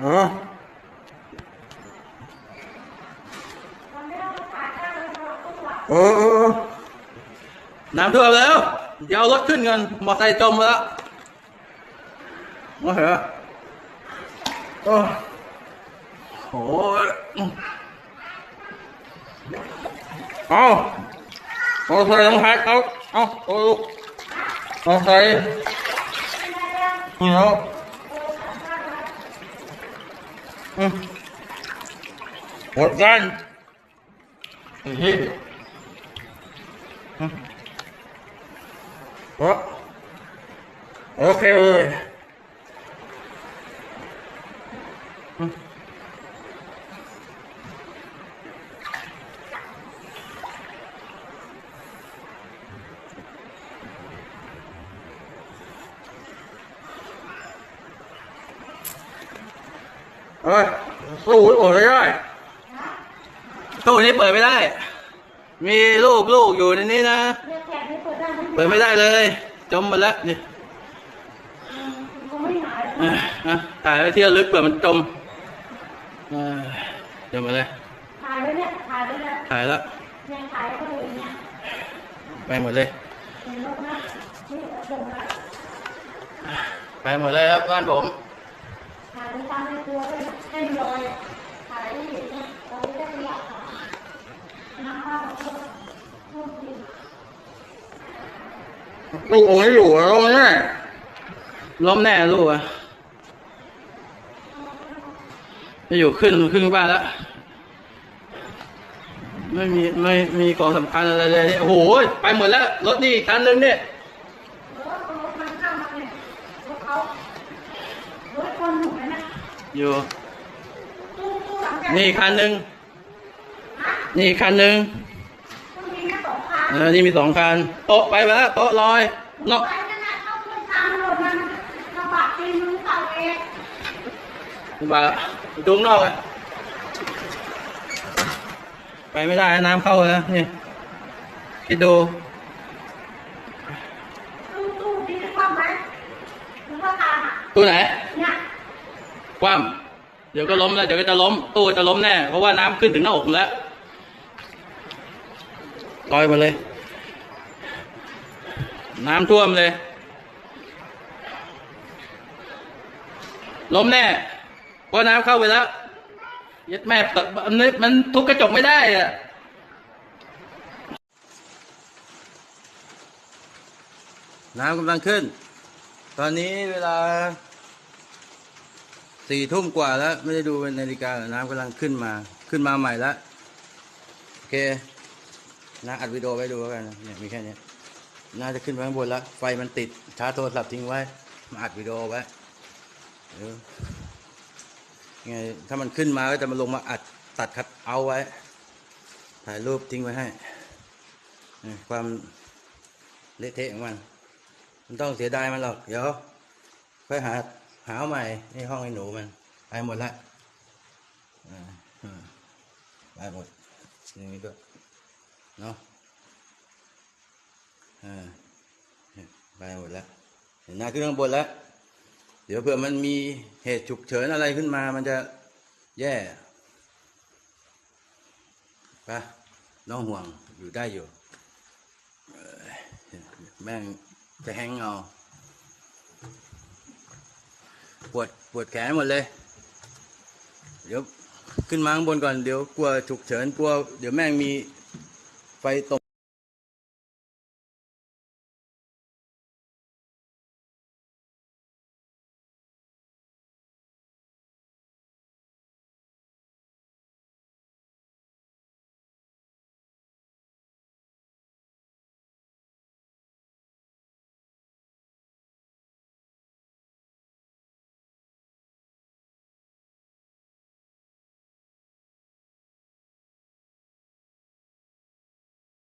เออเออน้ำท่วมแล้ว เดี๋ยวรถขึ้นกันมอไซค์จมแล้วโอ้โหโอ้โหเอามอเตอร์ไซค์ต้องแพ็คเอาเอาเอาลูกมอเตอร์ไซค์นี่แล้วอืมหมดกันไอ้เหี้ยอืมโอ้โอเคเลยอืม เอ้ยสู้โอ้ไม่ได้ตู้นี้เปิดไม่ได้ มีลูกลูกอยู่ในนี้นะเรียกแขกให้เปิดได้ไหมเปิดไม่ได้เลย จมหมดแล้วนี่คงไม่หายอะอะถ่ายไว้ที่ระลึกเปิดมันจมเออจมไปเลย ถ่ายไว้เนี่ย ถ่ายไว้เนี่ยถ่ายแล้วยังถ่ายก็ดูเนี่ยไปหมดเลยเห็นลงนะนี่ลงนะไปหมดเลยครับบ้านผมถ่าย ไปตามในตัวด้วยให้ดูรอยถ่ายให้เห็นนะเราไม่ได้เป็นหลักฐานน้ำข้าวลูกดินลูกโอ้ยอยู่ล้มแน่ล้มแน่ลูกอะไม่อยู่ขึ้นขึ้นบ้านแล้ว ไม่มีไม่มีของสำคัญอะไรเลย โอ้โห ไปหมดแล้ว รถนี่คันนึงเนี่ย รถรถมันข้ามมาเนี่ยรถเขารถคนหนุ่มนะ อยู่ตู้ตู้หลังแกนี่อีกคันนึงนี่อีกคันนึงต้องมีแค่สองคันเออนี่มีสองคัน โต๊ะไปแล้วโต๊ะลอยเนาะไปนั่นน่ะเข้าขึ้นตามถนนมันกระบะตีมือเต่าเองมาดูข้างนอกอะไปไม่ได้น้ำเข้าแล้วนี่คิดดูตู้ตู้ที่ได้ความไหมหรือว่าทางอะตู้ไหนเนี่ย คว่ำเดี๋ยวก็ล้มแล้วเดี๋ยวก็จะล้มตู้จะล้มแน่เพราะว่าน้ำขึ้นถึงหน้าอกแล้วลอยมาเลย น้ำท่วมเลย ล้มแน่เพราะน้ำเข้าไปแล้วยัดแม่ตะมันมันทุบกระจกไม่ได้อะน้ำกำลังขึ้น ตอนนี้เวลา สี่ทุ่มกว่าแล้ว ไม่ได้ดูเป็นนาฬิกาน้ำกำลังขึ้นมาขึ้นมาใหม่แล้วโอเคนะอัดวิดีโอไว้ดูแล้วกันนะเนี่ยมีแค่นี้น่าจะขึ้นไปข้างบนแล้ว ไฟมันติดชาร์จโทรศัพท์ทิ้งไว้ มาอัดวิดีโอไว้เออไงถ้ามันขึ้นมาก็จะมาลงมาอัดตัดคัดเอาไว้ ถ่ายรูปทิ้งไว้ให้ ความเละเทะของมัน มันต้องเสียดายมันหรอก เดี๋ยวค่อยหา หาเอาใหม่ในห้องไอ้หนูมันไปหมดละไปหมดอย่างนี้ด้วยเนาะไปหมดแล้วเห็นหน้าขึ้นข้างบนแล้วเดี๋ยวเผื่อมันมีเหตุฉุกเฉินอะไรขึ้นมา มันจะแย่ไปน้องห่วงอยู่ได้อยู่แม่งจะแฮงเอา ปวดปวดแขนหมดเลย เดี๋ยวขึ้นมาข้างบนก่อนเดี๋ยวกลัวฉุกเฉินกลัว เดี๋ยวแม่งมีไฟตก